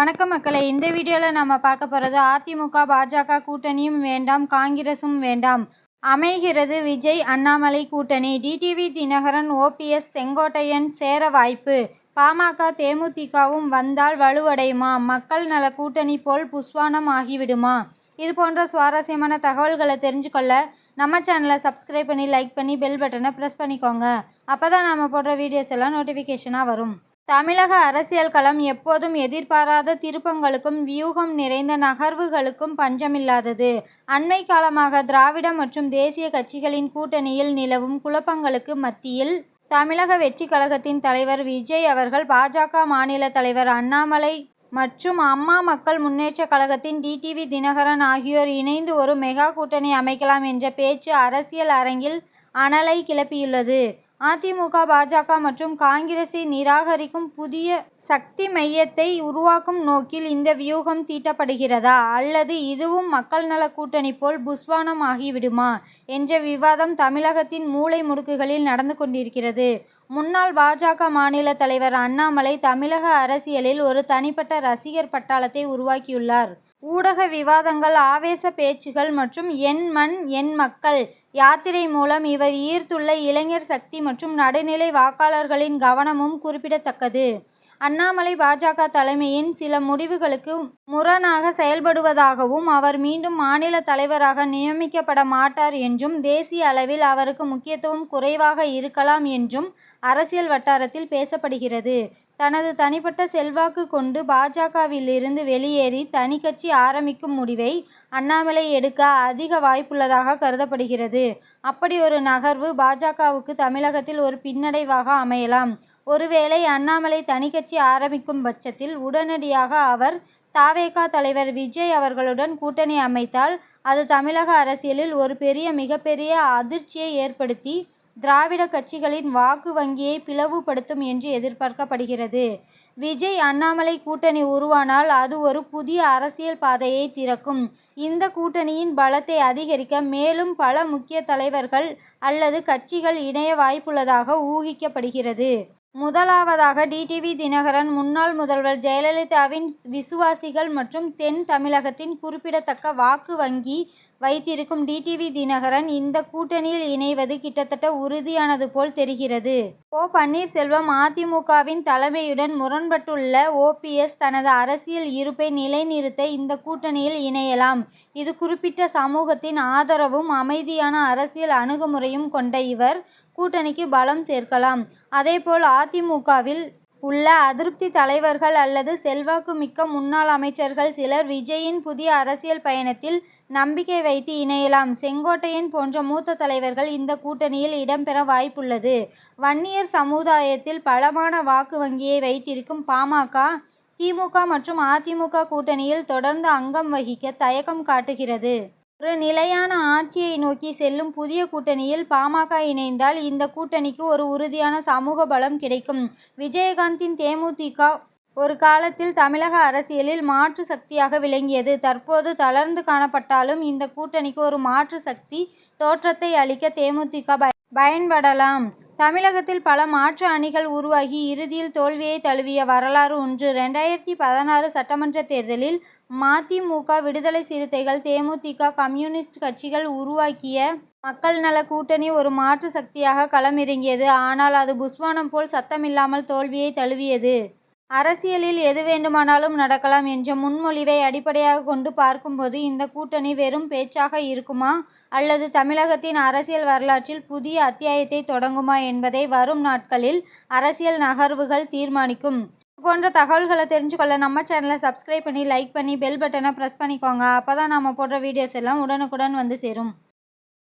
வணக்கம் மக்களை. இந்த வீடியோவில் நம்ம பார்க்க போகிறது அதிமுக பாஜக கூட்டணியும் வேண்டாம் காங்கிரஸும் வேண்டாம். அமைகிறது விஜய் அண்ணாமலை கூட்டணி. டிடிவி தினகரன் ஓபிஎஸ் செங்கோட்டையன் சேர வாய்ப்பு. பாமக தேமுதிகவும் வந்தால் வலுவடையுமா? மக்கள் நல கூட்டணி போல் புஸ்வானம் ஆகிவிடுமா? இது போன்ற சுவாரஸ்யமான தகவல்களை தெரிஞ்சுக்கொள்ள நம்ம சேனலை சப்ஸ்கிரைப் பண்ணி லைக் பண்ணி பெல் பட்டனை ப்ரெஸ் பண்ணிக்கோங்க. அப்போ தான் நம்ம போடுற வீடியோஸ் எல்லாம் நோட்டிஃபிகேஷனாக வரும். தமிழக அரசியல் களம் எப்போதும் எதிர்பாராத திருப்பங்களுக்கும் வியூகம் நிறைந்த நகர்வுகளுக்கும் பஞ்சமில்லாதது. அண்மை காலமாக திராவிட மற்றும் தேசிய கட்சிகளின் கூட்டணியில் நிலவும் குழப்பங்களுக்கு மத்தியில் தமிழக வெற்றி கழகத்தின் தலைவர் விஜய் அவர்கள் பாஜக மாநில தலைவர் அண்ணாமலை மற்றும் அம்மா மக்கள் முன்னேற்ற கழகத்தின் டிடிவி தினகரன் ஆகியோர் இணைந்து ஒரு மெகா கூட்டணி அமைக்கலாம் என்ற பேச்சு அரசியல் அரங்கில் அனலை கிளப்பியுள்ளது. அதிமுக பாஜக மற்றும் காங்கிரஸை நிராகரிக்கும் புதிய சக்தி மையத்தை உருவாக்கும் நோக்கில் இந்த வியூகம் தீட்டப்படுகிறதா? அல்லது இதுவும் மக்கள் நல கூட்டணி போல் புஸ்வானம் ஆகிவிடுமா? என்ற விவாதம் தமிழகத்தின் மூலை முடுக்குகளில் நடந்து கொண்டிருக்கிறது. முன்னாள் பாஜக மாநில தலைவர் அண்ணாமலை தமிழக அரசியலில் ஒரு தனிப்பட்ட ரசிகர் பட்டாளத்தை உருவாக்கியுள்ளார். ஊடக விவாதங்கள் ஆவேச பேச்சுகள் மற்றும் என் மண் என் மக்கள் யாத்திரை மூலம் இவர் ஈர்த்துள்ள இளைஞர் சக்தி மற்றும் நடுநிலை வாக்காளர்களின் கவனமும் குறிப்பிடத்தக்கது. அண்ணாமலை பாஜக தலைமையின் சில முடிவுகளுக்கு முரணாக செயல்படுவதாகவும் அவர் மீண்டும் மாநில தலைவராக நியமிக்கப்பட மாட்டார் என்றும் தேசிய அளவில் அவருக்கு முக்கியத்துவம் குறைவாக இருக்கலாம் என்றும் அரசியல் வட்டாரத்தில் பேசப்படுகிறது. தனது தனிப்பட்ட செல்வாக்கு கொண்டு பாஜகவிலிருந்து வெளியேறி தனி கட்சி ஆரம்பிக்கும் முடிவை அண்ணாமலை எடுக்க அதிக வாய்ப்புள்ளதாக கருதப்படுகிறது. அப்படி ஒரு நகர்வு பாஜகவுக்கு தமிழகத்தில் ஒரு பின்னடைவாக அமையலாம். ஒருவேளை அண்ணாமலை தனி கட்சி ஆரம்பிக்கும் பட்சத்தில் உடனடியாக அவர் தாவேகா தலைவர் விஜய் அவர்களுடன் கூட்டணி அமைத்தால் அது தமிழக அரசியலில் ஒரு பெரிய மிகப்பெரிய அதிர்ச்சியை ஏற்படுத்தி திராவிட கட்சிகளின் வாக்கு வங்கியை பிளவுபடுத்தும் என்று எதிர்பார்க்கப்படுகிறது. விஜய் அண்ணாமலை கூட்டணி உருவானால் அது ஒரு புதிய அரசியல் பாதையை திறக்கும். இந்த கூட்டணியின் பலத்தை அதிகரிக்க மேலும் பல முக்கிய தலைவர்கள் அல்லது கட்சிகள் இணைய வாய்ப்புள்ளதாக ஊகிக்கப்படுகிறது. முதலாவதாக டிடிவி தினகரன் முன்னாள் முதல்வர் ஜெயலலிதாவின் விசுவாசிகள் மற்றும் தென் தமிழகத்தின் குறிப்பிடத்தக்க வாக்கு வங்கி வைத்திருக்கும் டிடிவி தினகரன் இந்த கூட்டணியில் இணைவது கிட்டத்தட்ட உறுதியானது போல் தெரிகிறது. ஓ பன்னீர்செல்வம் அதிமுகவின் தலைமையுடன் முரண்பட்டுள்ள ஓபிஎஸ் தனது அரசியல் இருப்பை நிலைநிறுத்த இந்த கூட்டணியில் இணையலாம். இது குறிப்பிட்ட சமூகத்தின் ஆதரவும் அமைதியான அரசியல் அணுகுமுறையும் கொண்ட இவர் கூட்டணிக்கு பலம் சேர்க்கலாம். அதேபோல் அதிமுகவில் உள்ள அதிருப்தி தலைவர்கள் அல்லது செல்வாக்கு மிக்க முன்னாள் அமைச்சர்கள் சிலர் விஜயின் புதிய அரசியல் பயணத்தில் நம்பிக்கை வைத்து இணையலாம். செங்கோட்டையன் போன்ற மூத்த தலைவர்கள் இந்த கூட்டணியில் இடம்பெற வாய்ப்புள்ளது. வன்னியர் சமுதாயத்தில் பலமான வாக்கு வங்கியை வைத்திருக்கும் பாமக திமுக மற்றும் அதிமுக கூட்டணியில் தொடர்ந்து அங்கம் வகிக்க தயக்கம் காட்டுகிறது. ஒரு நிலையான ஆட்சியை நோக்கி செல்லும் புதிய கூட்டணியில் பாமக இணைந்தால் இந்த கூட்டணிக்கு ஒரு உறுதியான சமூக பலம் கிடைக்கும். விஜயகாந்தின் தேமுதிக ஒரு காலத்தில் தமிழக அரசியலில் மாற்று சக்தியாக விளங்கியது. தற்போது தளர்ந்து காணப்பட்டாலும் இந்த கூட்டணிக்கு ஒரு மாற்று சக்தி தோற்றத்தை அளிக்க தேமுதிக பயன்படலாம். தமிழகத்தில் பல மாற்று அணிகள் உருவாகி இறுதியில் தோல்வியை தழுவிய வரலாறு ஒன்று. ரெண்டாயிரத்தி பதினாறு சட்டமன்ற தேர்தலில் மதிமுக விடுதலை சிறுத்தைகள் தேமுதிக கம்யூனிஸ்ட் கட்சிகள் உருவாக்கிய மக்கள் நல கூட்டணி ஒரு மாற்று சக்தியாக களமிறங்கியது. ஆனால் அது புஸ்வானம் போல் சத்தமில்லாமல் தோல்வியை தழுவியது. அரசியலில் எது வேண்டுமானாலும் நடக்கலாம் என்ற முன்மொழிவை அடிப்படையாக கொண்டு பார்க்கும்போது இந்த கூட்டணி வெறும் பேச்சாக இருக்குமா? அல்லது தமிழகத்தின் அரசியல் வரலாற்றில் புதிய அத்தியாயத்தை தொடங்குமா என்பதை வரும் நாட்களில் அரசியல் நகர்வுகள் தீர்மானிக்கும். இது போன்ற தகவல்களை தெரிஞ்சுக்கொள்ள நம்ம சேனலை சப்ஸ்கிரைப் பண்ணி லைக் பண்ணி பெல் பட்டனை ப்ரெஸ் பண்ணிக்கோங்க. அப்போ தான் நம்ம போடுற வீடியோஸ் எல்லாம் உடனுக்குடன் வந்து சேரும்.